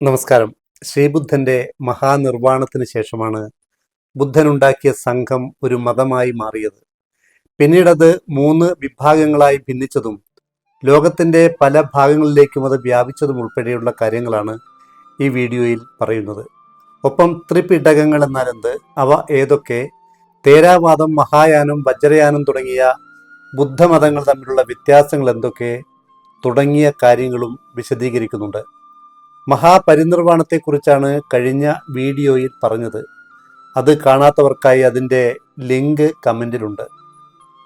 നമസ്കാരം. ശ്രീബുദ്ധന്റെ മഹാനിർവാണത്തിന് ശേഷമാണ് ബുദ്ധനുണ്ടാക്കിയ സംഘം ഒരു മതമായി മാറിയത്. പിന്നീടത് മൂന്ന് വിഭാഗങ്ങളായി ഭിന്നിച്ചതും ലോകത്തിന്റെ പല ഭാഗങ്ങളിലേക്കും അത് വ്യാപിച്ചതും ഉൾപ്പെടെയുള്ള കാര്യങ്ങളാണ് ഈ വീഡിയോയിൽ പറയുന്നത്. ഒപ്പം ത്രിപിടകങ്ങൾ എന്നാൽ എന്ത്? അവ ഏതൊക്കെ? തേരാവാദം മഹായാനം വജ്രയാനം തുടങ്ങിയ ബുദ്ധമതങ്ങൾ തമ്മിലുള്ള വ്യത്യാസങ്ങൾ എന്തൊക്കെ? തുടങ്ങിയ കാര്യങ്ങളും വിശദീകരിക്കുന്നുണ്ട്. മഹാപരിനിർവാണത്തെക്കുറിച്ചാണ് കഴിഞ്ഞ വീഡിയോയിൽ പറഞ്ഞത്. അത് കാണാത്തവർക്കായി അതിന്റെ ലിങ്ക് കമന്റിലുണ്ട്.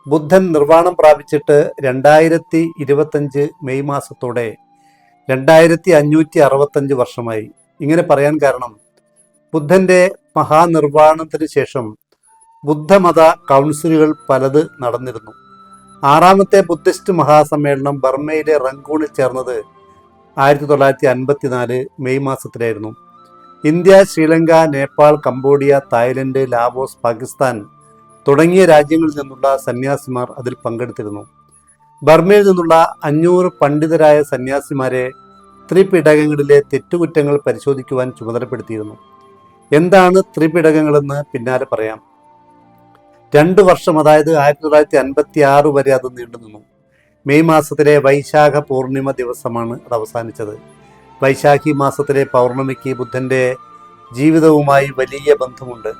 ബുദ്ധൻ നിർവാണം പ്രാപിച്ചിട്ട് രണ്ടായിരത്തി ഇരുപത്തഞ്ച് മെയ് മാസത്തോടെ രണ്ടായിരത്തി അഞ്ഞൂറ്റി അറുപത്തഞ്ച് വർഷമായി. ഇങ്ങനെ പറയാൻ കാരണം ബുദ്ധന്റെ മഹാനിർവാണത്തിന് ശേഷം ബുദ്ധമത കൗൺസിലുകൾ പലത് നടന്നിരുന്നു. ആറാമത്തെ ബുദ്ധിസ്റ്റ് മഹാസമ്മേളനം ബർമയിലെ റങ്കൂണിൽ ചേർന്നത് ആയിരത്തി തൊള്ളായിരത്തി അൻപത്തിനാല് May മാസത്തിലായിരുന്നു. India Sri Lanka Nepal Cambodia Thailand Laos Pakistan തുടങ്ങിയ രാജ്യങ്ങളിൽ നിന്നുള്ള സന്യാസിമാർ അതിൽ പങ്കെടുത്തിരുന്നു. ബർമയിൽ നിന്നുള്ള അഞ്ഞൂറ് പണ്ഡിതരായ സന്യാസിമാരെ ത്രിപിടകങ്ങളിലെ തെറ്റുകുറ്റങ്ങൾ പരിശോധിക്കുവാൻ ചുമതലപ്പെടുത്തിയിരുന്നു. എന്താണ് ത്രിപിടകങ്ങളെന്ന് പിന്നാലെ പറയാം. രണ്ടു വർഷം അതായത് ആയിരത്തി തൊള്ളായിരത്തി അൻപത്തി ആറ് വരെ അത് നീണ്ടുനിന്നു. മെയ് മാസത്തിലെ വൈശാഖ പൂർണിമ ദിവസമാണ് അത് അവസാനിച്ചത്. വൈശാഖി മാസത്തിലെ പൗർണമിക്ക് ബുദ്ധന്റെ ജീവിതവുമായി വലിയ ബന്ധമുണ്ട്.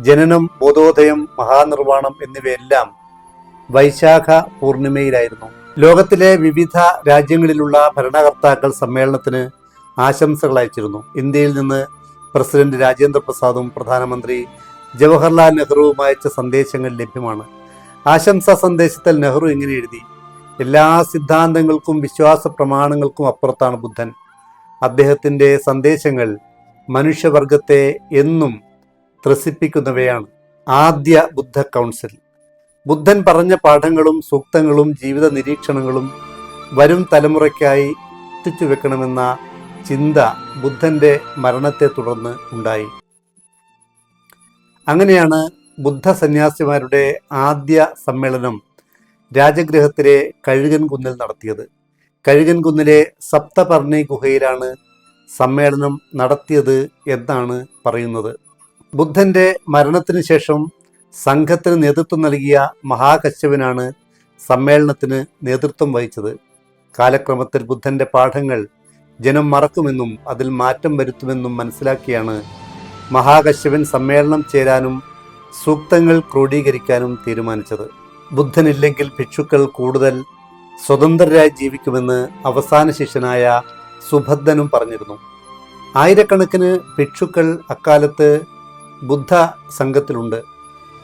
ജനനം ബോധോദയം മഹാനിർവാണം എന്നിവയെല്ലാം വൈശാഖ പൂർണിമയിലായിരുന്നു. ലോകത്തിലെ വിവിധ രാജ്യങ്ങളിലുള്ള ഭരണകർത്താക്കൾ സമ്മേളനത്തിന് ആശംസകൾ അയച്ചിരുന്നു. ഇന്ത്യയിൽ നിന്ന് പ്രസിഡന്റ് രാജേന്ദ്ര പ്രസാദും പ്രധാനമന്ത്രി ജവഹർലാൽ നെഹ്റുവും അയച്ച സന്ദേശങ്ങൾ ലഭ്യമാണ്. ആശംസാ സന്ദേശത്തിൽ നെഹ്റു ഇങ്ങനെ എഴുതി എല്ലാ സിദ്ധാന്തങ്ങൾക്കും വിശ്വാസ പ്രമാണങ്ങൾക്കും അപ്പുറത്താണ് ബുദ്ധൻ. അദ്ദേഹത്തിന്റെ സന്ദേശങ്ങൾ മനുഷ്യവർഗത്തെ എന്നും ത്രസിപ്പിക്കുന്നവയാണ് ആദ്യ ബുദ്ധ കൗൺസിൽ. ബുദ്ധൻ പറഞ്ഞ പാഠങ്ങളും സൂക്തങ്ങളും ജീവിത നിരീക്ഷണങ്ങളും വരും തലമുറയ്ക്കായി എത്തിച്ചു വെക്കണമെന്ന ചിന്ത ബുദ്ധന്റെ മരണത്തെ തുടർന്ന് ഉണ്ടായി. അങ്ങനെയാണ് ബുദ്ധ സന്യാസിമാരുടെ ആദ്യ സമ്മേളനം രാജഗൃഹത്തിലെ കഴുകൻ കുന്നിൽ നടത്തിയത്. കഴുകൻ കുന്നിലെ സപ്തപർണി ഗുഹയിലാണ് സമ്മേളനം നടത്തിയത് എന്നാണ് പറയുന്നത്. ബുദ്ധന്റെ മരണത്തിന് ശേഷം സംഘത്തിന് നേതൃത്വം നൽകിയ മഹാകശ്യപനാണ് സമ്മേളനത്തിന് നേതൃത്വം വഹിച്ചത്. കാലക്രമത്തിൽ ബുദ്ധന്റെ പാഠങ്ങൾ ജനം മറക്കുമെന്നും അതിൽ മാറ്റം വരുത്തുമെന്നും മനസ്സിലാക്കിയാണ് മഹാകശ്യപൻ സമ്മേളനം ചേരാനും സൂക്തങ്ങൾ ക്രോഡീകരിക്കാനും തീരുമാനിച്ചത്. ബുദ്ധനില്ലെങ്കിൽ ഭിക്ഷുക്കൾ കൂടുതൽ സ്വതന്ത്രരായി ജീവിക്കുമെന്ന് അവസാന ശിഷ്യനായ സുഭദ്രനും പറഞ്ഞിരുന്നു. ആയിരക്കണക്കിന് ഭിക്ഷുക്കൾ അക്കാലത്ത് ബുദ്ധ സംഘത്തിലുണ്ട്.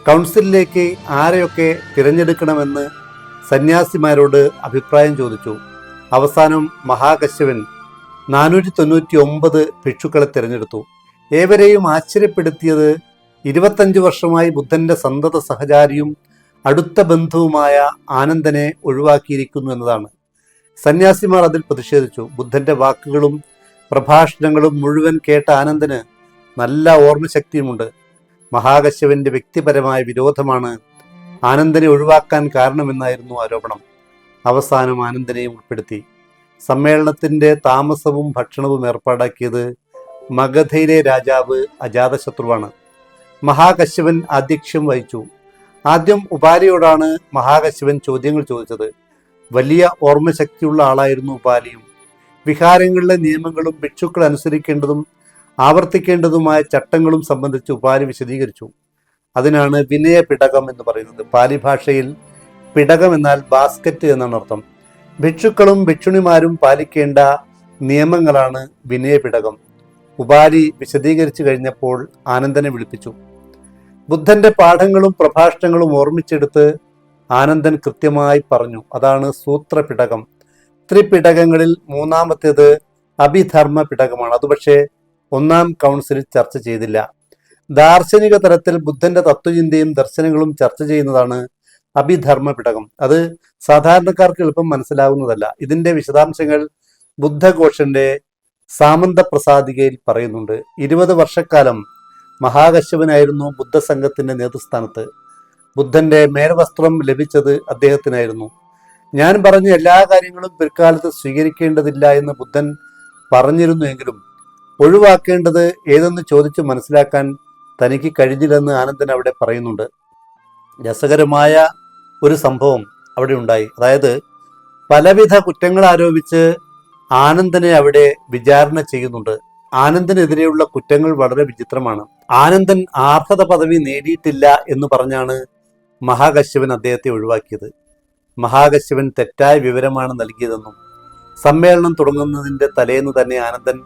കൗൺസിലിലേക്ക് ആരെയൊക്കെ തിരഞ്ഞെടുക്കണമെന്ന് സന്യാസിമാരോട് അഭിപ്രായം ചോദിച്ചു. അവസാനം മഹാകശ്യവൻ നാനൂറ്റി തൊണ്ണൂറ്റി ഒമ്പത് ഭിക്ഷുക്കളെ തിരഞ്ഞെടുത്തു. ഏവരെയും ആശ്ചര്യപ്പെടുത്തിയത് ഇരുപത്തഞ്ച് വർഷമായി ബുദ്ധന്റെ സന്തത സഹചാരിയും അടുത്ത ബന്ധുവുമായ ആനന്ദനെ ഒഴിവാക്കിയിരിക്കുന്നു എന്നതാണ്. സന്യാസിമാർ അതിൽ പ്രതിഷേധിച്ചു. ബുദ്ധന്റെ വാക്കുകളും പ്രഭാഷണങ്ങളും മുഴുവൻ കേട്ട ആനന്ദന് നല്ല ഓർമ്മശക്തിയുമുണ്ട്. മഹാകശ്യപന്റെ വ്യക്തിപരമായ വിരോധമാണ് ആനന്ദനെ ഒഴിവാക്കാൻ കാരണമെന്നായിരുന്നു ആരോപണം. അവസാനം ആനന്ദനെയും ഉൾപ്പെടുത്തി. സമ്മേളനത്തിന്റെ താമസവും ഭക്ഷണവും ഏർപ്പാടാക്കിയത് മഗധയിലെ രാജാവ് അജാതശത്രുവാണ്. മഹാകശ്യപൻ ആധ്യക്ഷ്യം വഹിച്ചു. ആദ്യം ഉപാലിയോടാണ് മഹാകശിവൻ ചോദ്യങ്ങൾ ചോദിച്ചത്. വലിയ ഓർമ്മശക്തിയുള്ള ആളായിരുന്നു ഉപാലിയും. വിഹാരങ്ങളിലെ നിയമങ്ങളും ഭിക്ഷുക്കൾ അനുസരിക്കേണ്ടതും ആവർത്തിക്കേണ്ടതുമായ ചട്ടങ്ങളും സംബന്ധിച്ച് ഉപാലി വിശദീകരിച്ചു. അതിനാണ് വിനയ പിടകം എന്ന് പറയുന്നത്. പാലി ഭാഷയിൽ പിടകം എന്നാൽ ബാസ്ക്കറ്റ് എന്നാണ് അർത്ഥം. ഭിക്ഷുക്കളും ഭിക്ഷുണിമാരും പാലിക്കേണ്ട നിയമങ്ങളാണ് വിനയ പിടകം ഉപാലി വിശദീകരിച്ചു കഴിഞ്ഞപ്പോൾ ആനന്ദനെ വിളിപ്പിച്ചു. ബുദ്ധന്റെ പാഠങ്ങളും പ്രഭാഷണങ്ങളും ഓർമ്മിച്ചെടുത്ത് ആനന്ദൻ കൃത്യമായി പറഞ്ഞു. അതാണ് സൂത്രപിടകം. ത്രിപിടകങ്ങളിൽ മൂന്നാമത്തേത് അഭിധർമ്മ പിടകമാണ് അത് പക്ഷേ ഒന്നാം കൗൺസിലിൽ ചർച്ച ചെയ്തില്ല. ദാർശനിക തലത്തിൽ ബുദ്ധന്റെ തത്വചിന്തയും ദർശനങ്ങളും ചർച്ച ചെയ്യുന്നതാണ് അഭിധർമ്മ പിടകം അത് സാധാരണക്കാർക്ക് എളുപ്പം മനസ്സിലാവുന്നതല്ല. ഇതിന്റെ വിശദാംശങ്ങൾ ബുദ്ധഘോഷന്റെ സാമന്ത പ്രസാദികയിൽ പറയുന്നുണ്ട്. ഇരുപത് വർഷക്കാലം മഹാകശ്യപനായിരുന്നു ബുദ്ധസംഘത്തിന്റെ നേതൃസ്ഥാനത്ത്. ബുദ്ധന്റെ മേൽവസ്ത്രം ലഭിച്ചത് അദ്ദേഹത്തിനായിരുന്നു. ഞാൻ പറഞ്ഞ എല്ലാ കാര്യങ്ങളും പിൽക്കാലത്ത് സ്വീകരിക്കേണ്ടതില്ല എന്ന് ബുദ്ധൻ പറഞ്ഞിരുന്നു എങ്കിലും ഒഴിവാക്കേണ്ടത് ഏതെന്ന് ചോദിച്ച് മനസ്സിലാക്കാൻ തനിക്ക് കഴിഞ്ഞില്ലെന്ന് ആനന്ദൻ അവിടെ പറയുന്നുണ്ട്. രസകരമായ ഒരു സംഭവം അവിടെ ഉണ്ടായി. അതായത് പലവിധ കുറ്റങ്ങൾ ആരോപിച്ച് ആനന്ദനെ അവിടെ വിചാരണ ചെയ്യുന്നുണ്ട്. ആനന്ദനെതിരെയുള്ള കുറ്റങ്ങൾ വളരെ വിചിത്രമാണ്. ആനന്ദൻ ആർഹത പദവി നേടിയിട്ടില്ല എന്ന് പറഞ്ഞാണ് മഹാകശ്യപൻ അദ്ദേഹത്തെ ഒഴിവാക്കിയത്. മഹാകശ്യപൻ തെറ്റായ വിവരമാണ് നൽകിയതെന്നും സമ്മേളനം തുടങ്ങുന്നതിന്റെ തലേന്ന് തന്നെ ആനന്ദൻ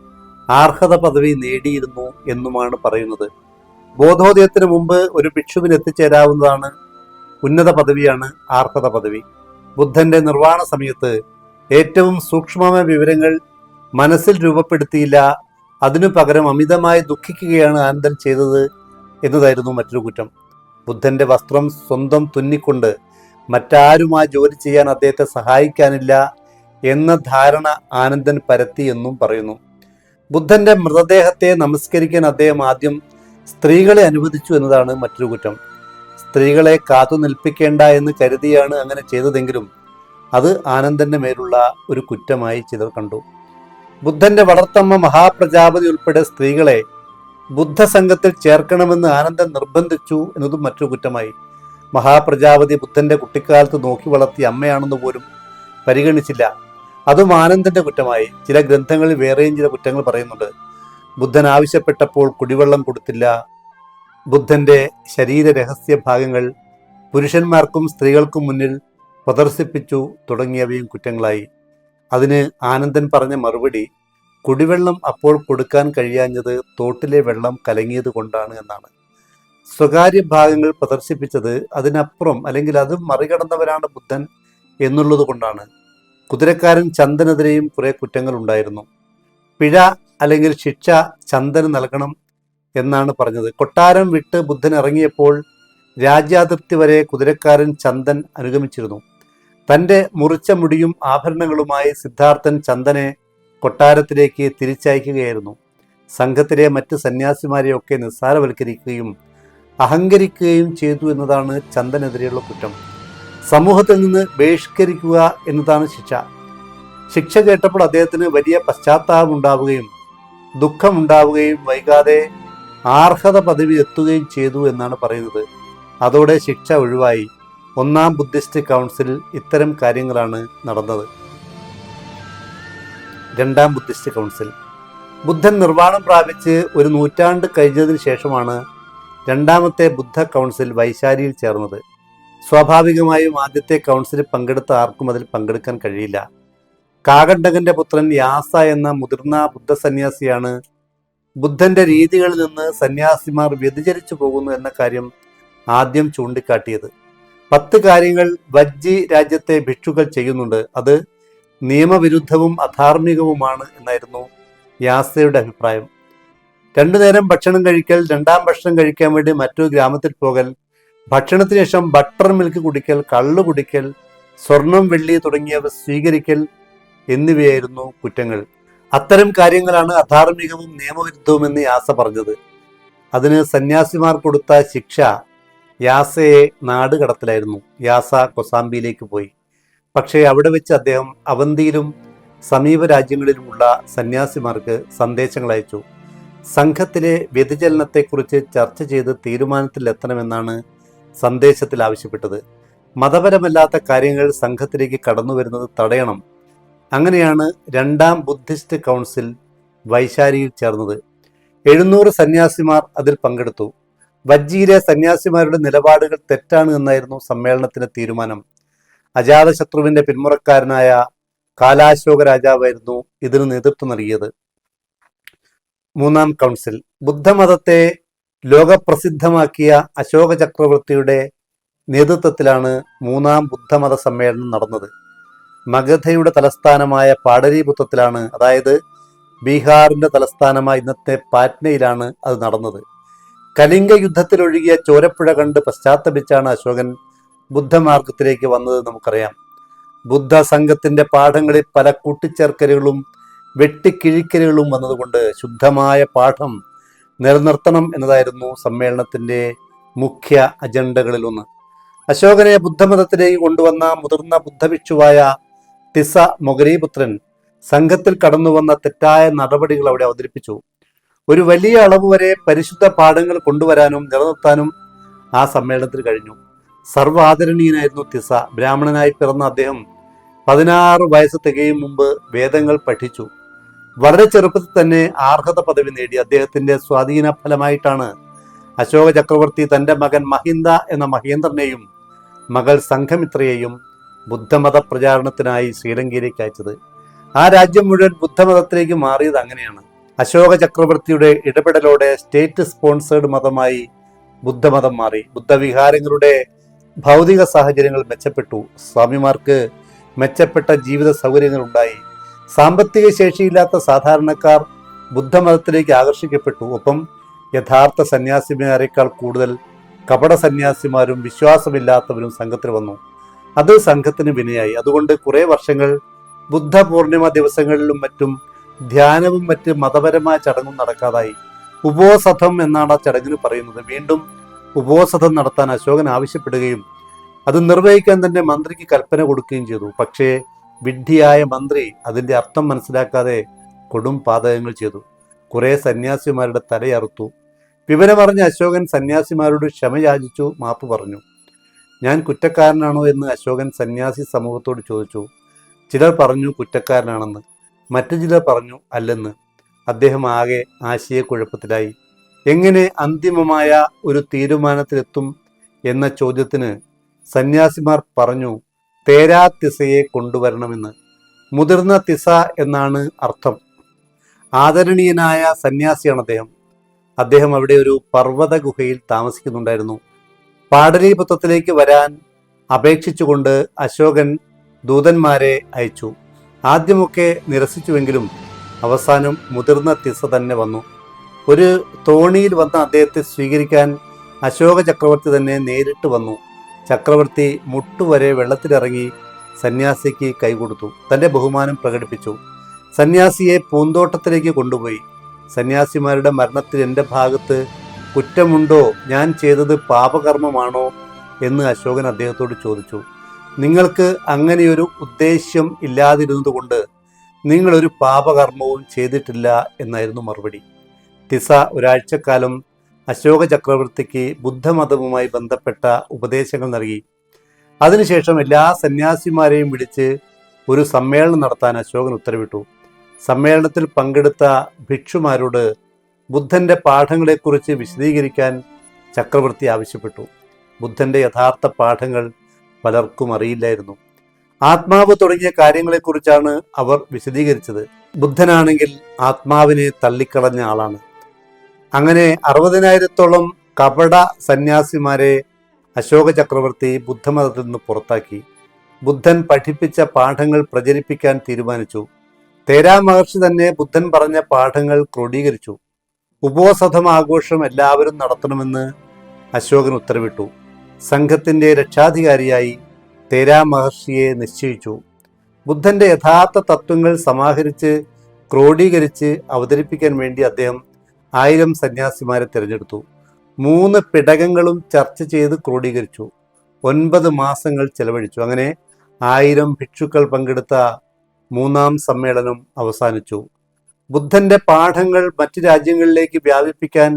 ആർഹത പദവി നേടിയിരുന്നു എന്നുമാണ് പറയുന്നത്. ബോധോദയത്തിന് മുമ്പ് ഒരു ഭിക്ഷുവിന് എത്തിച്ചേരാവുന്നതാണ് ഉന്നത പദവിയാണ് ആർഹത പദവി. ബുദ്ധന്റെ നിർവാണ സമയത്ത് ഏറ്റവും സൂക്ഷ്മമായ വിവരങ്ങൾ മനസ്സിൽ രൂപപ്പെടുത്തിയില്ല അതിനു പകരം അമിതമായി ദുഃഖിക്കുകയാണ് ആനന്ദൻ ചെയ്തത് എന്നതായിരുന്നു മറ്റൊരു കുറ്റം. ബുദ്ധന്റെ വസ്ത്രം സ്വന്തം തുന്നിക്കൊണ്ട് മറ്റാരുമായി ജോലി ചെയ്യാൻ അദ്ദേഹത്തെ സഹായിക്കാനില്ല എന്ന ധാരണ ആനന്ദൻ പരത്തി എന്നും പറയുന്നു. ബുദ്ധന്റെ മൃതദേഹത്തെ നമസ്കരിക്കാൻ അദ്ദേഹം ആദ്യം സ്ത്രീകളെ അനുവദിച്ചു എന്നതാണ് മറ്റൊരു കുറ്റം. സ്ത്രീകളെ കാത്തു നിൽപ്പിക്കേണ്ട എന്ന് കരുതിയാണ് അങ്ങനെ ചെയ്തതെങ്കിലും അത് ആനന്ദന്റെ മേലുള്ള ഒരു കുറ്റമായി ചിലർ കണ്ടു. ബുദ്ധന്റെ വളർത്തമ്മ മഹാപ്രജാപതി ഉൾപ്പെടെ സ്ത്രീകളെ ബുദ്ധസംഘത്തിൽ ചേർക്കണമെന്ന് ആനന്ദൻ നിർബന്ധിച്ചു എന്നതും മറ്റൊരു കുറ്റമായി. മഹാപ്രജാപതി ബുദ്ധന്റെ കുട്ടിക്കാലത്ത് നോക്കി വളർത്തിയ അമ്മയാണെന്ന് പോലും പരിഗണിച്ചില്ല. അതും ആനന്ദന്റെ കുറ്റമായി. ചില ഗ്രന്ഥങ്ങളിൽ വേറെയും ചില കുറ്റങ്ങൾ പറയുന്നുണ്ട്. ബുദ്ധൻ ആവശ്യപ്പെട്ടപ്പോൾ കുടിവെള്ളം കൊടുത്തില്ല. ബുദ്ധന്റെ ശരീര രഹസ്യ ഭാഗങ്ങൾ പുരുഷന്മാർക്കും സ്ത്രീകൾക്കും മുന്നിൽ പ്രദർശിപ്പിച്ചു തുടങ്ങിയവയും കുറ്റങ്ങളായി. അതിന് ആനന്ദൻ പറഞ്ഞ മറുപടി കുടിവെള്ളം അപ്പോൾ കൊടുക്കാൻ കഴിയാഞ്ഞത് തോട്ടിലെ വെള്ളം കലങ്ങിയത് കൊണ്ടാണ് എന്നാണ്. സ്വകാര്യ ഭാഗങ്ങൾ പ്രദർശിപ്പിച്ചത് അതിനപ്പുറം അല്ലെങ്കിൽ അത് മറികടന്നവരാണ് ബുദ്ധൻ എന്നുള്ളത് കൊണ്ടാണ്. കുതിരക്കാരൻ ചന്ദനെതിരെയും കുറെ കുറ്റങ്ങൾ ഉണ്ടായിരുന്നു. പിഴ അല്ലെങ്കിൽ ശിക്ഷ ചന്ദന് നൽകണം എന്നാണ് പറഞ്ഞത്. കൊട്ടാരം വിട്ട് ബുദ്ധൻ ഇറങ്ങിയപ്പോൾ രാജ്യാതിർത്തി വരെ കുതിരക്കാരൻ ചന്ദൻ അനുഗമിച്ചിരുന്നു. തന്റെ മുറിച്ച മുടിയും ആഭരണങ്ങളുമായി സിദ്ധാർത്ഥൻ ചന്ദനെ കൊട്ടാരത്തിലേക്ക് തിരിച്ചയക്കുകയായിരുന്നു. സംഘത്തിലെ മറ്റ് സന്യാസിമാരെയൊക്കെ നിസ്സാരവൽക്കരിക്കുകയും അഹങ്കരിക്കുകയും ചെയ്തു എന്നതാണ് ചന്ദനെതിരെയുള്ള കുറ്റം. സമൂഹത്തിൽ നിന്ന് ബഹിഷ്കരിക്കുക എന്നതാണ് ശിക്ഷ. ശിക്ഷ കേട്ടപ്പോൾ അദ്ദേഹത്തിന് വലിയ പശ്ചാത്താപം ഉണ്ടാവുകയും ദുഃഖമുണ്ടാവുകയും വൈകാതെ ആർഹത പദവി എത്തുകയും ചെയ്തു എന്നാണ് പറയുന്നത്. അതോടെ ശിക്ഷ ഒഴിവായി. ഒന്നാം ബുദ്ധിസ്റ്റ് കൗൺസിലിൽ ഇത്തരം കാര്യങ്ങളാണ് നടന്നത്. രണ്ടാം ബുദ്ധിസ്റ്റ് കൗൺസിൽ. ബുദ്ധൻ നിർവാണം പ്രാപിച്ച് ഒരു നൂറ്റാണ്ട് കഴിഞ്ഞതിന് ശേഷമാണ് രണ്ടാമത്തെ ബുദ്ധ കൗൺസിൽ വൈശാലിയിൽ ചേർന്നത്. സ്വാഭാവികമായും ആദ്യത്തെ കൗൺസിലിൽ പങ്കെടുത്ത ആർക്കും അതിൽ പങ്കെടുക്കാൻ കഴിയില്ല. കാകണ്ടകന്റെ പുത്രൻ യാസ എന്ന മുതിർന്ന ബുദ്ധ സന്യാസിയാണ് ബുദ്ധന്റെ രീതികളിൽ നിന്ന് സന്യാസിമാർ വ്യതിചരിച്ചു പോകുന്നു എന്ന കാര്യം ആദ്യം ചൂണ്ടിക്കാട്ടിയത്. പത്ത് കാര്യങ്ങൾ വജ്ജി രാജ്യത്തെ ഭിക്ഷുക്കൾ ചെയ്യുന്നുണ്ട്. അത് നിയമവിരുദ്ധവും അധാർമികവുമാണ് എന്നായിരുന്നു യാസയുടെ അഭിപ്രായം. രണ്ടു നേരം ഭക്ഷണം കഴിക്കൽ രണ്ടാം ഭക്ഷണം കഴിക്കാൻ വേണ്ടി മറ്റൊരു ഗ്രാമത്തിൽ പോകൽ ഭക്ഷണത്തിന് ശേഷം ബട്ടർ മിൽക്ക് കുടിക്കൽ കള്ളു കുടിക്കൽ സ്വർണം വെള്ളി തുടങ്ങിയവ സ്വീകരിക്കൽ എന്നിവയായിരുന്നു കുറ്റങ്ങൾ. അത്തരം കാര്യങ്ങളാണ് അധാർമികവും നിയമവിരുദ്ധവും എന്ന് യാസ പറഞ്ഞത്. അതിന് സന്യാസിമാർ കൊടുത്ത ശിക്ഷ യാസയെ നാടുകടത്തിലായിരുന്നു യാസ കൊസാംബിയിലേക്ക് പോയി. പക്ഷേ അവിടെ വെച്ച് അദ്ദേഹം അവന്തിയിലും സമീപ രാജ്യങ്ങളിലുമുള്ള സന്യാസിമാർക്ക് സന്ദേശങ്ങൾ അയച്ചു. സംഘത്തിലെ വ്യതിചലനത്തെക്കുറിച്ച് ചർച്ച ചെയ്ത് തീരുമാനത്തിലെത്തണമെന്നാണ് സന്ദേശത്തിൽ ആവശ്യപ്പെട്ടത്. മതപരമല്ലാത്ത കാര്യങ്ങൾ സംഘത്തിലേക്ക് കടന്നു വരുന്നത് തടയണം. അങ്ങനെയാണ് രണ്ടാം ബുദ്ധിസ്റ്റ് കൗൺസിൽ വൈശാലിയിൽ ചേർന്നത്. എഴുന്നൂറ് സന്യാസിമാർ അതിൽ പങ്കെടുത്തു. വജ്ജിയിലെ സന്യാസിമാരുടെ നിലപാടുകൾ തെറ്റാണ് എന്നായിരുന്നു സമ്മേളനത്തിന്റെ തീരുമാനം. അജാതശത്രുവിന്റെ പിന്മുറക്കാരനായ കാലാശോക രാജാവായിരുന്നു ഇതിന് നേതൃത്വം നൽകിയത്. മൂന്നാം കൗൺസിൽ. ബുദ്ധമതത്തെ ലോകപ്രസിദ്ധമാക്കിയ അശോക ചക്രവർത്തിയുടെ നേതൃത്വത്തിലാണ് മൂന്നാം ബുദ്ധമത സമ്മേളനം നടന്നത്. മഗധയുടെ തലസ്ഥാനമായ പാടലീപുത്രത്തിലാണ് അതായത് ബീഹാറിന്റെ തലസ്ഥാനമായ ഇന്നത്തെ പാറ്റ്നയിലാണ് അത് നടന്നത്. കലിംഗ യുദ്ധത്തിലൊഴുകിയ ചോരപ്പുഴ കണ്ട് പശ്ചാത്തപിച്ചാണ് അശോകൻ ബുദ്ധമാർഗത്തിലേക്ക് വന്നത് നമുക്കറിയാം. ബുദ്ധ സംഘത്തിന്റെ പാഠങ്ങളിൽ പല കൂട്ടിച്ചേർക്കലുകളും വെട്ടിക്കിഴിക്കലുകളും വന്നതുകൊണ്ട് ശുദ്ധമായ പാഠം നിലനിർത്തണം എന്നതായിരുന്നു സമ്മേളനത്തിന്റെ മുഖ്യ അജണ്ടകളിൽ ഒന്ന് അശോകനെ ബുദ്ധമതത്തിലേക്ക് കൊണ്ടുവന്ന മുതിർന്ന ബുദ്ധഭിക്ഷുവായ തിസ മൊഗരീപുത്രൻ സംഘത്തിൽ കടന്നുവന്ന തെറ്റായ നടപടികൾ അവിടെ അവതരിപ്പിച്ചു. ഒരു വലിയ അളവ് വരെ പരിശുദ്ധ പാഠങ്ങൾ കൊണ്ടുവരാനും നിലനിർത്താനും ആ സമ്മേളനത്തിൽ കഴിഞ്ഞു. സർവാദരണീയനായിരുന്നു തിസ ബ്രാഹ്മണനായി പിറന്ന അദ്ദേഹം പതിനാറ് വയസ്സ് തികയും മുമ്പ് വേദങ്ങൾ പഠിച്ചു. വളരെ ചെറുപ്പത്തിൽ തന്നെ ആർഹത പദവി നേടി. അദ്ദേഹത്തിന്റെ സ്വാധീന ഫലമായിട്ടാണ് അശോക ചക്രവർത്തി തന്റെ മകൻ മഹിന്ദ എന്ന മഹേന്ദ്രനെയും മകൾ സംഘമിത്രയെയും ബുദ്ധമത പ്രചാരണത്തിനായി ശ്രീലങ്കയിലേക്ക് അയച്ചത്. ആ രാജ്യം മുഴുവൻ ബുദ്ധമതത്തിലേക്ക് മാറിയത് അങ്ങനെയാണ്. അശോക ചക്രവർത്തിയുടെ ഇടപെടലോടെ സ്റ്റേറ്റ് സ്പോൺസേഡ് മതമായി ബുദ്ധമതം മാറി. ബുദ്ധവിഹാരങ്ങളുടെ ഭൗതിക സാഹചര്യങ്ങൾ മെച്ചപ്പെട്ടു. സ്വാമിമാർക്ക് മെച്ചപ്പെട്ട ജീവിത സൗകര്യങ്ങൾ ഉണ്ടായി സാമ്പത്തിക ശേഷിയില്ലാത്ത സാധാരണക്കാർ ബുദ്ധമതത്തിലേക്ക് ആകർഷിക്കപ്പെട്ടു. ഒപ്പം യഥാർത്ഥ സന്യാസിമാരെക്കാൾ കൂടുതൽ കപട സന്യാസിമാരും വിശ്വാസമില്ലാത്തവരും സംഘത്തിൽ വന്നു. അത് സംഘത്തിന് വിനയായി. അതുകൊണ്ട് കുറേ വർഷങ്ങൾ ബുദ്ധ പൂർണിമ ദിവസങ്ങളിലും മറ്റും ധ്യാനവും മറ്റ് മതപരമായ ചടങ്ങും നടക്കാതായി. ഉപോസഥം എന്നാണ് ആ ചടങ്ങിന് പറയുന്നത്. വീണ്ടും ഉപോസഥം നടത്താൻ അശോകൻ ആവശ്യപ്പെടുകയും അത് നിർവഹിക്കാൻ തന്നെ മന്ത്രിക്ക് കൽപ്പന കൊടുക്കുകയും ചെയ്തു. പക്ഷേ വിഡ്ഢിയായ മന്ത്രി അതിന്റെ അർത്ഥം മനസ്സിലാക്കാതെ കൊടും പാതകങ്ങൾ ചെയ്തു. കുറെ സന്യാസിമാരുടെ തലയറുത്തു. വിവരമറിഞ്ഞ അശോകൻ സന്യാസിമാരോട് ക്ഷമയാചിച്ചു മാപ്പ് പറഞ്ഞു. ഞാൻ കുറ്റക്കാരനാണോ? എന്ന് അശോകൻ സന്യാസി സമൂഹത്തോട് ചോദിച്ചു. ചിലർ പറഞ്ഞു കുറ്റക്കാരനാണെന്ന്. മറ്റു ചിലർ പറഞ്ഞു അല്ലെന്ന്. അദ്ദേഹം ആകെ ആശയക്കുഴപ്പത്തിലായി. എങ്ങനെ അന്തിമമായ ഒരു തീരുമാനത്തിലെത്തും? എന്ന ചോദ്യത്തിന് സന്യാസിമാർ പറഞ്ഞു തേരാ തിസയെ കൊണ്ടുവരണമെന്ന്. മുതിർന്ന തിസ എന്നാണ് അർത്ഥം. ആദരണീയനായ സന്യാസിയാണ് അദ്ദേഹം. അദ്ദേഹം അവിടെ ഒരു പർവത ഗുഹയിൽ താമസിക്കുന്നുണ്ടായിരുന്നു. പാടലീപുത്രത്തിലേക്ക് വരാൻ അപേക്ഷിച്ചുകൊണ്ട് അശോകൻ ദൂതന്മാരെ അയച്ചു. ആദ്യമൊക്കെ നിരസിച്ചുവെങ്കിലും അവസാനം മുതിർന്ന തിസ തന്നെ വന്നു. ഒരു തോണിയിൽ വന്ന അദ്ദേഹത്തെ സ്വീകരിക്കാൻ അശോക ചക്രവർത്തി തന്നെ നേരിട്ട് വന്നു. ചക്രവർത്തി മുട്ടുവരെ വെള്ളത്തിലിറങ്ങി സന്യാസിക്ക് കൈകൊടുത്തു. തന്റെ ബഹുമാനം പ്രകടിപ്പിച്ചു. സന്യാസിയെ പൂന്തോട്ടത്തിലേക്ക് കൊണ്ടുപോയി. സന്യാസിമാരുടെ മരണത്തിൽ എന്റെ ഭാഗത്ത് കുറ്റമുണ്ടോ? ഞാൻ ചെയ്തത് പാപകർമ്മമാണോ? എന്ന് അശോകൻ അദ്ദേഹത്തോട് ചോദിച്ചു. നിങ്ങൾക്ക് അങ്ങനെയൊരു ഉദ്ദേശ്യം ഇല്ലാതിരുന്നതുകൊണ്ട് നിങ്ങളൊരു പാപകർമ്മവും ചെയ്തിട്ടില്ല എന്നായിരുന്നു മറുപടി. തിസ ഒരാഴ്ചക്കാലം അശോക ചക്രവർത്തിക്ക് ബുദ്ധമതവുമായി ബന്ധപ്പെട്ട ഉപദേശങ്ങൾ നൽകി. അതിനുശേഷം എല്ലാ സന്യാസിമാരെയും വിളിച്ച് ഒരു സമ്മേളനം നടത്താൻ അശോകൻ ഉത്തരവിട്ടു. സമ്മേളനത്തിൽ പങ്കെടുത്ത ഭിക്ഷുമാരോട് ബുദ്ധന്റെ പാഠങ്ങളെക്കുറിച്ച് വിശദീകരിക്കാൻ ചക്രവർത്തി ആവശ്യപ്പെട്ടു. ബുദ്ധന്റെ യഥാർത്ഥ പാഠങ്ങൾ പലർക്കും അറിയില്ലായിരുന്നു. ആത്മാവ് തുടങ്ങിയ കാര്യങ്ങളെക്കുറിച്ചാണ് അവർ വിശദീകരിച്ചത്. ബുദ്ധനാണെങ്കിൽ ആത്മാവിനെ തള്ളിക്കളഞ്ഞ ആളാണ്. അങ്ങനെ അറുപതിനായിരത്തോളം കപട സന്യാസിമാരെ അശോക ചക്രവർത്തി ബുദ്ധമതത്തിൽ നിന്ന് പുറത്താക്കി. ബുദ്ധൻ പഠിപ്പിച്ച പാഠങ്ങൾ പ്രചരിപ്പിക്കാൻ തീരുമാനിച്ചു. തേരാ മഹർഷി തന്നെ ബുദ്ധൻ പറഞ്ഞ പാഠങ്ങൾ ക്രോഡീകരിച്ചു. ഉപോസഥം ആഘോഷം എല്ലാവരും നടത്തണമെന്ന് അശോകൻ ഉത്തരവിട്ടു. സംഘത്തിന്റെ രക്ഷാധികാരിയായി തേരാ മഹർഷിയെ നിശ്ചയിച്ചു. ബുദ്ധന്റെ യഥാർത്ഥ തത്വങ്ങൾ സമാഹരിച്ച് ക്രോഡീകരിച്ച് അവതരിപ്പിക്കാൻ വേണ്ടി അദ്ദേഹം ആയിരം സന്യാസിമാരെ തിരഞ്ഞെടുത്തു. മൂന്ന് പിടകങ്ങളും ചർച്ച ചെയ്ത് ക്രോഡീകരിച്ചു. ഒൻപത് മാസങ്ങൾ ചെലവഴിച്ചു. അങ്ങനെ ആയിരം ഭിക്ഷുക്കൾ പങ്കെടുത്ത മൂന്നാം സമ്മേളനം അവസാനിച്ചു. ബുദ്ധന്റെ പാഠങ്ങൾ മറ്റ് രാജ്യങ്ങളിലേക്ക് വ്യാപിപ്പിക്കാൻ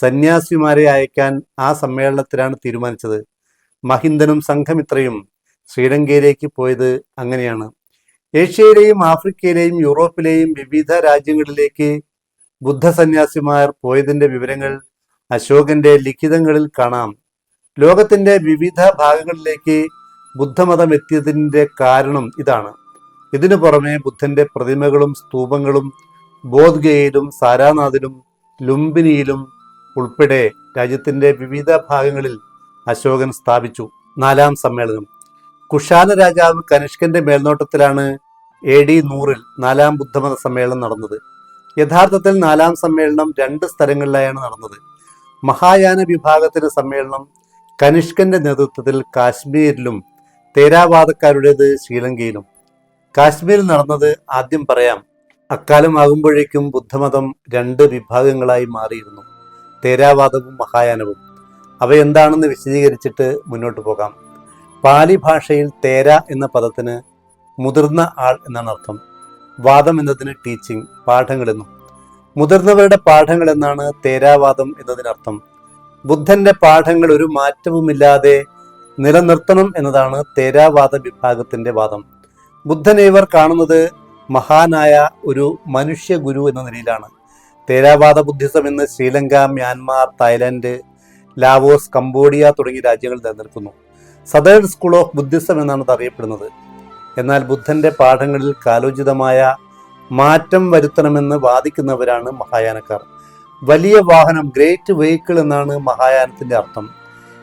സന്യാസിമാരെ അയക്കാൻ ആ സമ്മേളനത്തിലാണ് തീരുമാനിച്ചത്. മഹിന്ദനും സംഘമിത്രയും ശ്രീലങ്കയിലേക്ക് പോയത് അങ്ങനെയാണ്. ഏഷ്യയിലെയും ആഫ്രിക്കയിലെയും യൂറോപ്പിലെയും വിവിധ രാജ്യങ്ങളിലേക്ക് ബുദ്ധ സന്യാസിമാർ പോയതിന്റെ വിവരങ്ങൾ അശോകന്റെ ലിഖിതങ്ങളിൽ കാണാം. ലോകത്തിന്റെ വിവിധ ഭാഗങ്ങളിലേക്ക് ബുദ്ധമതം എത്തിയതിന്റെ കാരണം ഇതാണ്. ഇതിനു പുറമെ ബുദ്ധന്റെ പ്രതിമകളും സ്തൂപങ്ങളും ബോധ്ഗയയിലും സാരാനാഥിലും ലുംബിനിയിലും ഉൾപ്പെടെ രാജ്യത്തിന്റെ വിവിധ ഭാഗങ്ങളിൽ അശോകൻ സ്ഥാപിച്ചു. നാലാം സമ്മേളനം. കുഷാന രാജാവ് കനിഷ്കന്റെ മേൽനോട്ടത്തിലാണ് എ ഡി നൂറിൽ നാലാം ബുദ്ധമത സമ്മേളനം നടന്നത്. യഥാർത്ഥത്തിൽ നാലാം സമ്മേളനം രണ്ട് സ്ഥലങ്ങളിലായാണ് നടന്നത്. മഹായാന വിഭാഗത്തിന്റെ സമ്മേളനം കനിഷ്കന്റെ നേതൃത്വത്തിൽ കാശ്മീരിലും തേരാവാദക്കാരുടേത് ശ്രീലങ്കയിലും. കാശ്മീരിൽ നടന്നത് ആദ്യം പറയാം. അക്കാലം ആകുമ്പോഴേക്കും ബുദ്ധമതം രണ്ട് വിഭാഗങ്ങളായി മാറിയിരുന്നു. തേരാവാദവും മഹായാനവും. അവയെന്താണെന്ന് വിശദീകരിച്ചിട്ട് മുന്നോട്ട് പോകാം. പാലി ഭാഷയിൽ തേര എന്ന പദത്തിന് മുതിർന്ന ആൾ എന്നാണ് അർത്ഥം. വാദം എന്നതിന് ടീച്ചിങ് പാഠങ്ങളെന്നും മുതിർന്നവരുടെ പാഠങ്ങൾ എന്നാണ് തേരാവാദം എന്നതിനർത്ഥം ബുദ്ധന്റെ പാഠങ്ങൾ ഒരു മാറ്റവുമില്ലാതെ നിലനിർത്തണം എന്നതാണ് തേരാവാദ വിഭാഗത്തിന്റെ വാദം. ബുദ്ധനെ ഇവർ കാണുന്നത് മഹാനായ ഒരു മനുഷ്യ ഗുരു എന്ന നിലയിലാണ്. തേരാവാദ ബുദ്ധിസം ഇന്ന് Sri Lanka Myanmar Thailand Laos Cambodia തുടങ്ങിയ രാജ്യങ്ങൾ നിലനിൽക്കുന്നു. സദേൺ സ്കൂൾ ഓഫ് ബുദ്ധിസം എന്നാണ് ഇത് അറിയപ്പെടുന്നത് എന്നാൽ ബുദ്ധന്റെ പാഠങ്ങളിൽ കാലോചിതമായ മാറ്റം വരുത്തണമെന്ന് വാദിക്കുന്നവരാണ് മഹായാനക്കാർ. വലിയ വാഹനം ഗ്രേറ്റ് വെഹിക്കിൾ എന്നാണ് മഹായാനത്തിന്റെ അർത്ഥം.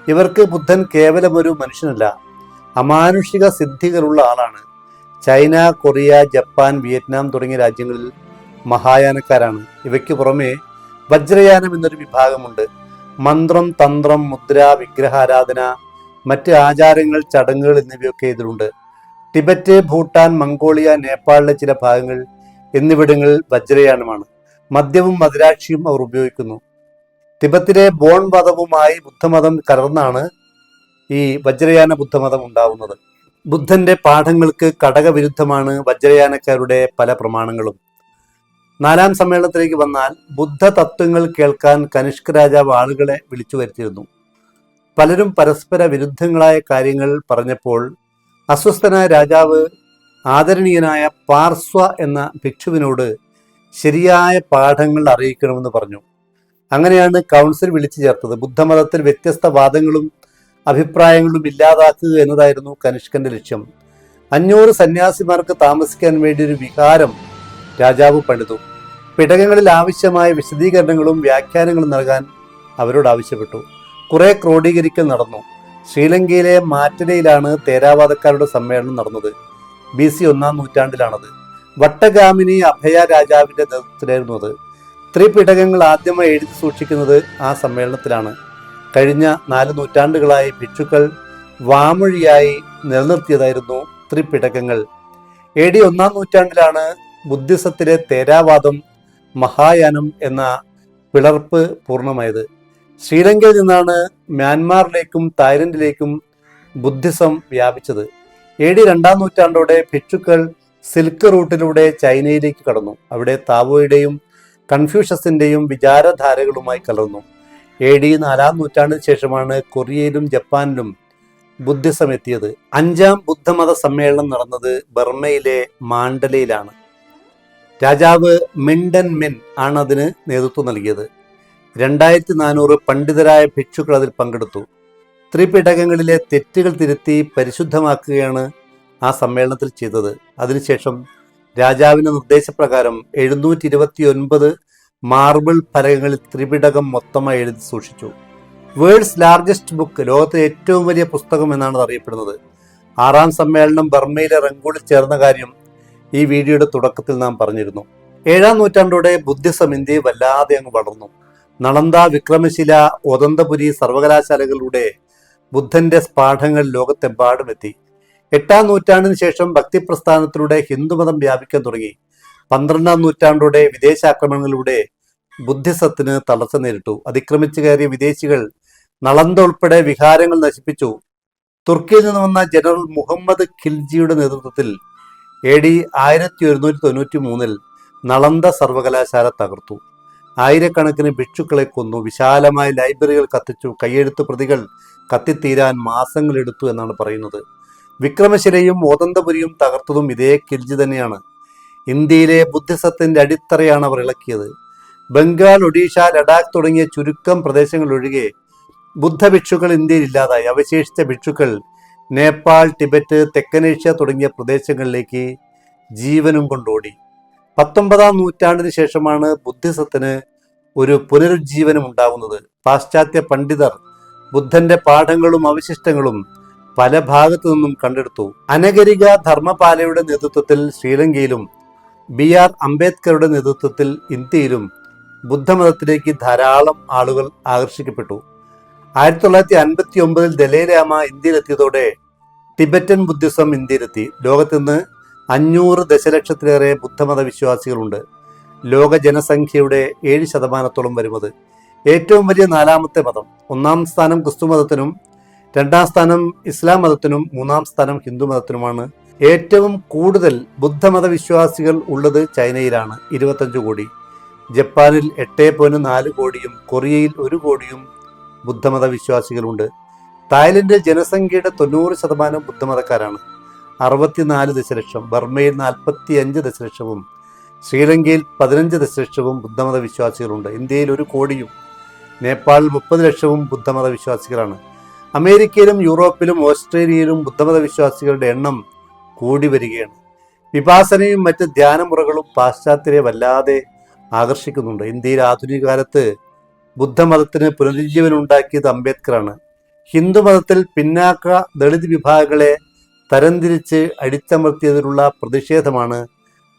ഇവർക്ക് ബുദ്ധൻ കേവലം ഒരു മനുഷ്യനല്ല അമാനുഷിക സിദ്ധികളുള്ള ആളാണ്. ചൈന കൊറിയ ജപ്പാൻ വിയറ്റ്നാം തുടങ്ങിയ രാജ്യങ്ങളിൽ മഹായാനക്കാരാണ്. ഇവയ്ക്ക് പുറമെ വജ്രയാനം എന്നൊരു വിഭാഗമുണ്ട്. മന്ത്രം തന്ത്രം മുദ്ര വിഗ്രഹാരാധന മറ്റ് ആചാരങ്ങൾ ചടങ്ങുകൾ എന്നിവയൊക്കെ ഇതിലുണ്ട്. ടിബറ്റ് ഭൂട്ടാൻ മംഗോളിയ നേപ്പാളിലെ ചില ഭാഗങ്ങൾ എന്നിവിടങ്ങളിൽ വജ്രയാനമാണ്. മദ്യവും മദിരാക്ഷിയും അവർ ഉപയോഗിക്കുന്നു. തിബത്തിലെ ബോൺ മതവുമായി ബുദ്ധമതം കലർന്നാണ് ഈ വജ്രയാന ബുദ്ധമതം ഉണ്ടാവുന്നത്. ബുദ്ധന്റെ പാഠങ്ങൾക്ക് കടകവിരുദ്ധമാണ് വജ്രയാനക്കാരുടെ പല പ്രമാണങ്ങളും. നാലാം സമ്മേളനത്തിലേക്ക് വന്നാൽ ബുദ്ധ തത്വങ്ങൾ കേൾക്കാൻ കനിഷ്ക രാജാവ് ആളുകളെ വിളിച്ചു വരുത്തിയിരുന്നു. പലരും പരസ്പര വിരുദ്ധങ്ങളായ കാര്യങ്ങൾ പറഞ്ഞപ്പോൾ അസ്വസ്ഥനായ രാജാവ് ആദരണീയനായ പാർസ്വ എന്ന ഭിക്ഷുവിനോട് ശരിയായ പാഠങ്ങൾ അറിയിക്കണമെന്ന് പറഞ്ഞു. അങ്ങനെയാണ് കൗൺസിൽ വിളിച്ചു ചേർത്തത്. ബുദ്ധമതത്തിൽ വ്യത്യസ്ത വാദങ്ങളും അഭിപ്രായങ്ങളും ഇല്ലാതാക്കുക എന്നതായിരുന്നു കനിഷ്കന്റെ ലക്ഷ്യം. അഞ്ഞൂറ് സന്യാസിമാർക്ക് താമസിക്കാൻ വേണ്ടി ഒരു വിഹാരം രാജാവ് പണിതു. പിടകങ്ങളിൽ ആവശ്യമായ വിശദീകരണങ്ങളും വ്യാഖ്യാനങ്ങളും നൽകാൻ അവരോട് ആവശ്യപ്പെട്ടു. കുറെ ക്രോഡീകരിക്കൽ നടന്നു. ശ്രീലങ്കയിലെ മാറ്റലയിലാണ് തേരാവാദക്കാരുടെ സമ്മേളനം നടന്നത്. ബി സി ഒന്നാം നൂറ്റാണ്ടിലാണത്. വട്ടഗാമിനി അഭയ രാജാവിന്റെ നേതൃത്വത്തിലായിരുന്നു അത് ത്രിപിടകങ്ങൾ ആദ്യമായി എഴുതി സൂക്ഷിക്കുന്നത് ആ സമ്മേളനത്തിലാണ്. കഴിഞ്ഞ നാല് നൂറ്റാണ്ടുകളായി ഭിക്ഷുക്കൾ വാമൊഴിയായി നിലനിർത്തിയതായിരുന്നു ത്രിപിടകങ്ങൾ. എ ഡി ഒന്നാം നൂറ്റാണ്ടിലാണ് ബുദ്ധിസത്തിലെ തേരാവാദം മഹായാനം എന്ന പിളർപ്പ് പൂർണമായത്. ശ്രീലങ്കയിൽ നിന്നാണ് മ്യാൻമാറിലേക്കും തായ്ലൻഡിലേക്കും ബുദ്ധിസം വ്യാപിച്ചത്. എ ഡി രണ്ടാം നൂറ്റാണ്ടോടെ ഭിക്ഷുക്കൾ സിൽക്ക് റൂട്ടിലൂടെ ചൈനയിലേക്ക് കടന്നു. അവിടെ താവോയുടെയും കൺഫ്യൂഷസിന്റെയും വിചാരധാരകളുമായി കലർന്നു. എ ഡി നാലാം നൂറ്റാണ്ടിന് ശേഷമാണ് കൊറിയയിലും ജപ്പാനിലും ബുദ്ധിസം എത്തിയത് അഞ്ചാം ബുദ്ധമത സമ്മേളനം നടന്നത് ബർമ്മയിലെ മാണ്ഡലയിലാണ്. രാജാവ് മിണ്ടൻ മെൻ ആണ് അതിന് നേതൃത്വം നൽകിയത്. രണ്ടായിരത്തി നാനൂറ് പണ്ഡിതരായ ഭിക്ഷുക്കൾ അതിൽ പങ്കെടുത്തു. ത്രിപിടകങ്ങളിലെ തെറ്റുകൾ തിരുത്തി പരിശുദ്ധമാക്കുകയാണ് ആ സമ്മേളനത്തിൽ ചെയ്തത്. അതിനുശേഷം രാജാവിന്റെ നിർദ്ദേശപ്രകാരം എഴുന്നൂറ്റി ഇരുപത്തി ഒൻപത് മാർബിൾ ഫലകങ്ങളിൽ ത്രിപിടകം മൊത്തമായി എഴുതി സൂക്ഷിച്ചു. വേൾഡ്സ് ലാർജസ്റ്റ് ബുക്ക് ലോകത്തെ ഏറ്റവും വലിയ പുസ്തകം എന്നാണ് അറിയപ്പെടുന്നത്. ആറാം സമ്മേളനം ബർമയിലെ റംഗൂളിൽ ചേർന്ന കാര്യം ഈ വീഡിയോയുടെ തുടക്കത്തിൽ നാം പറഞ്ഞിരുന്നു. ഏഴാം നൂറ്റാണ്ടോടെ ബുദ്ധിസം ഇന്ത്യയെ വല്ലാതെ അങ്ങ് വളർന്നു. നളന്ദ വിക്രമശില ഒതന്തപുരി സർവകലാശാലകളിലൂടെ ബുദ്ധന്റെ പാഠങ്ങൾ ലോകത്തെമ്പാടും എത്തി. എട്ടാം നൂറ്റാണ്ടിന് ശേഷം ഭക്തിപ്രസ്ഥാനത്തിലൂടെ ഹിന്ദുമതം വ്യാപിക്കാൻ തുടങ്ങി. പന്ത്രണ്ടാം നൂറ്റാണ്ടോടെ വിദേശാക്രമണങ്ങളിലൂടെ ബുദ്ധിസത്തിന് തടസ്സം നേരിട്ടു. അതിക്രമിച്ചു കയറിയ വിദേശികൾ നളന്ത ഉൾപ്പെടെ വിഹാരങ്ങൾ നശിപ്പിച്ചു. തുർക്കിയിൽ നിന്ന് വന്ന ജനറൽ മുഹമ്മദ് ഖിൽജിയുടെ നേതൃത്വത്തിൽ എ ഡി ആയിരത്തി ഒരുന്നൂറ്റി തൊണ്ണൂറ്റി മൂന്നിൽ നളന്ദ സർവകലാശാല തകർത്തു. ആയിരക്കണക്കിന് ഭിക്ഷുക്കളെ കൊന്നു. വിശാലമായ ലൈബ്രറികൾ കത്തിച്ചു. കയ്യെഴുത്ത് പ്രതികൾ കത്തിത്തീരാൻ മാസങ്ങളെടുത്തു എന്നാണ് പറയുന്നത്. വിക്രമശിലയും ഓതന്തപുരിയും തകർത്തതും ഇതേ കിൽജി തന്നെയാണ്. ഇന്ത്യയിലെ ബുദ്ധിസത്തിന്റെ അടിത്തറയാണ് അവർ ഇളക്കിയത്. ബംഗാൾ ഒഡീഷ ലഡാക്ക് തുടങ്ങിയ ചുരുക്കം പ്രദേശങ്ങളൊഴികെ ബുദ്ധഭിക്ഷുക്കൾ ഇന്ത്യയിൽ ഇല്ലാതായി. അവശേഷിച്ച ഭിക്ഷുക്കൾ നേപ്പാൾ ടിബറ്റ് തെക്കനേഷ്യ തുടങ്ങിയ പ്രദേശങ്ങളിലേക്ക് ജീവനും കൊണ്ടോടി. പത്തൊമ്പതാം നൂറ്റാണ്ടിന് ശേഷമാണ് ബുദ്ധിസത്തിന് ഒരു പുനരുജ്ജീവനം ഉണ്ടാകുന്നത് പാശ്ചാത്യ പണ്ഡിതർ ബുദ്ധന്റെ പാഠങ്ങളും അവശിഷ്ടങ്ങളും പല ഭാഗത്തു നിന്നും കണ്ടെടുത്തു. അനഗരിക ധർമ്മപാലയുടെ നേതൃത്വത്തിൽ ശ്രീലങ്കയിലും ബി ആർ അംബേദ്കറുടെ നേതൃത്വത്തിൽ ഇന്ത്യയിലും ബുദ്ധമതത്തിലേക്ക് ധാരാളം ആളുകൾ ആകർഷിക്കപ്പെട്ടു. ആയിരത്തി തൊള്ളായിരത്തി അൻപത്തി ഒമ്പതിൽ ദലേരാമ ഇന്ത്യയിലെത്തിയതോടെ ടിബറ്റൻ ബുദ്ധിസം ഇന്ത്യയിലെത്തി. ലോകത്തുനിന്ന് അഞ്ഞൂറ് ദശലക്ഷത്തിലേറെ ബുദ്ധമത വിശ്വാസികളുണ്ട് ലോക ജനസംഖ്യയുടെ ഏഴ് ശതമാനത്തോളം വരുന്നത് ഏറ്റവും വലിയ നാലാമത്തെ മതം. ഒന്നാം സ്ഥാനം ക്രിസ്തു മതത്തിനും രണ്ടാം സ്ഥാനം ഇസ്ലാം മതത്തിനും മൂന്നാം സ്ഥാനം ഹിന്ദു മതത്തിനുമാണ്. ഏറ്റവും കൂടുതൽ ബുദ്ധമത വിശ്വാസികൾ ഉള്ളത് ചൈനയിലാണ്. ഇരുപത്തഞ്ച് കോടി. ജപ്പാനിൽ എട്ട് പോയിന്റ് നാല് കോടിയും കൊറിയയിൽ ഒരു കോടിയും ബുദ്ധമത വിശ്വാസികളുണ്ട് തായ്ലൻഡ് ജനസംഖ്യയുടെ തൊണ്ണൂറ് ശതമാനം ബുദ്ധമതക്കാരാണ്. അറുപത്തിനാല് ദശലക്ഷം ബർമ്മയിൽ നാൽപ്പത്തി അഞ്ച് ദശലക്ഷവും ശ്രീലങ്കയിൽ പതിനഞ്ച് ദശലക്ഷവും ബുദ്ധമത വിശ്വാസികളുണ്ട് ഇന്ത്യയിൽ ഒരു കോടിയും നേപ്പാളിൽ മുപ്പത് ലക്ഷവും ബുദ്ധമത വിശ്വാസികളാണ് അമേരിക്കയിലും യൂറോപ്പിലും ഓസ്ട്രേലിയയിലും ബുദ്ധമത വിശ്വാസികളുടെ എണ്ണം കൂടി വരികയാണ്. വിപാസനയും മറ്റ് ധ്യാനമുറകളും പാശ്ചാത്യരെ വല്ലാതെ ആകർഷിക്കുന്നുണ്ട്. ഇന്ത്യയിൽ ആധുനിക കാലത്ത് ബുദ്ധമതത്തിന് പുനരുജ്ജീവനുണ്ടാക്കിയത് അംബേദ്കറാണ്. ഹിന്ദുമതത്തിൽ പിന്നാക്ക ദളിത് വിഭാഗങ്ങളെ തരംതിരിച്ച് അടിച്ചമർത്തിയതിലുള്ള പ്രതിഷേധമാണ്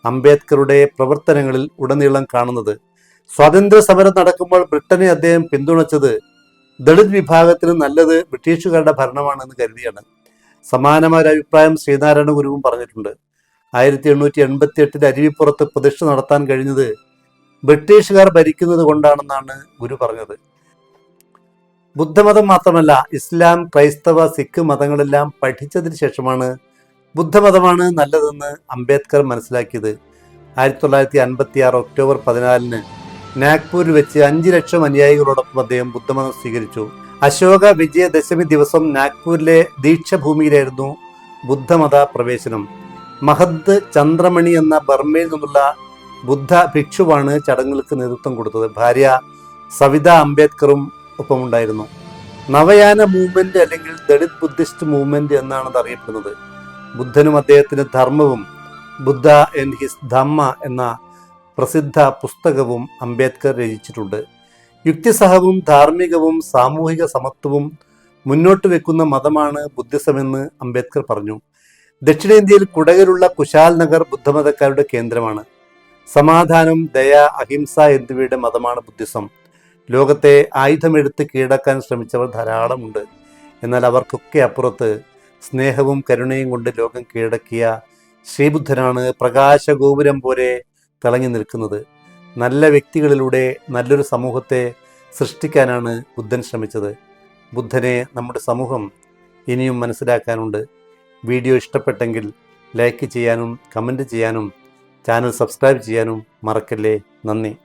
അംബേദ്കറുടെ പ്രവർത്തനങ്ങളിൽ ഉടനീളം കാണുന്നത്. സ്വാതന്ത്ര്യ സമരം നടക്കുമ്പോൾ ബ്രിട്ടനെ അദ്ദേഹം പിന്തുണച്ചത് ദളിത് വിഭാഗത്തിന് നല്ലത് ബ്രിട്ടീഷുകാരുടെ ഭരണമാണെന്ന് കരുതിയാണ്. സമാനമായ അഭിപ്രായം ശ്രീനാരായണ ഗുരുവും പറഞ്ഞിട്ടുണ്ട്. ആയിരത്തി എണ്ണൂറ്റി എൺപത്തി എട്ടിൽ അരുവിപ്പുറത്ത് പ്രതിഷ്ഠ നടത്താൻ കഴിഞ്ഞത് ബ്രിട്ടീഷുകാർ ഭരിക്കുന്നത് കൊണ്ടാണെന്നാണ് ഗുരു പറഞ്ഞത്. ബുദ്ധമതം മാത്രമല്ല ഇസ്ലാം ക്രൈസ്തവ സിഖ് മതങ്ങളെല്ലാം പഠിച്ചതിന് ശേഷമാണ് ബുദ്ധമതമാണ് നല്ലതെന്ന് അംബേദ്കർ മനസ്സിലാക്കിയത്. ആയിരത്തി തൊള്ളായിരത്തി അൻപത്തി ആറ് ഒക്ടോബർ പതിനാലിന് നാഗ്പൂരിൽ വെച്ച് അഞ്ച് ലക്ഷം അനുയായികളോടൊപ്പം അദ്ദേഹം ബുദ്ധമതം സ്വീകരിച്ചു. അശോക വിജയദശമി ദിവസം നാഗ്പൂരിലെ ദീക്ഷഭൂമിയിലായിരുന്നു ബുദ്ധമത പ്രവേശനം. മഹദ് ചന്ദ്രമണി എന്ന ബർമയിൽ നിന്നുള്ള ബുദ്ധ ഭിക്ഷുവാണ് ചടങ്ങുകൾക്ക് നേതൃത്വം കൊടുത്തത്. ഭാര്യ സവിത അംബേദ്കറും ഒപ്പമുണ്ടായിരുന്നു. നവയാന മൂവ്മെന്റ് അല്ലെങ്കിൽ ദളിത് ബുദ്ധിസ്റ്റ് മൂവ്മെന്റ് എന്നാണ് അത് അറിയപ്പെടുന്നത്. ബുദ്ധനും അദ്ദേഹത്തിന്റെ ധർമ്മവും ബുദ്ധ ആൻഡ് ഹിസ് ധമ്മ എന്ന പ്രസിദ്ധ പുസ്തകവും അംബേദ്കർ രചിച്ചിട്ടുണ്ട്. യുക്തിസഹവും ധാർമ്മികവും സാമൂഹിക സമത്വവും മുന്നോട്ട് വെക്കുന്ന മതമാണ് ബുദ്ധിസമെന്ന് അംബേദ്കർ പറഞ്ഞു. ദക്ഷിണേന്ത്യയിൽ കുടകിലുള്ള കുശാൽ നഗർ ബുദ്ധമതക്കാരുടെ കേന്ദ്രമാണ്. സമാധാനം ദയ അഹിംസ എന്നിവയുടെ മതമാണ് ബുദ്ധിസം. ലോകത്തെ ആയുധമെടുത്ത് കീഴടക്കാൻ ശ്രമിച്ചവർ ധാരാളമുണ്ട്. എന്നാൽ അവർക്കൊക്കെ അപ്പുറത്ത് സ്നേഹവും കരുണയും കൊണ്ട് ലോകം കീഴടക്കിയ ശ്രീബുദ്ധനാണ് പ്രകാശഗോപുരം പോലെ തിളങ്ങി നിൽക്കുന്നത്. നല്ല വ്യക്തികളിലൂടെ നല്ലൊരു സമൂഹത്തെ സൃഷ്ടിക്കാനാണ് ബുദ്ധൻ ശ്രമിച്ചത്. ബുദ്ധനെ നമ്മുടെ സമൂഹം ഇനിയും മനസ്സിലാക്കാനുണ്ട്. വീഡിയോ ഇഷ്ടപ്പെട്ടെങ്കിൽ ലൈക്ക് ചെയ്യാനും കമന്റ് ചെയ്യാനും ചാനൽ സബ്സ്ക്രൈബ് ചെയ്യാനും മറക്കല്ലേ? നന്ദി.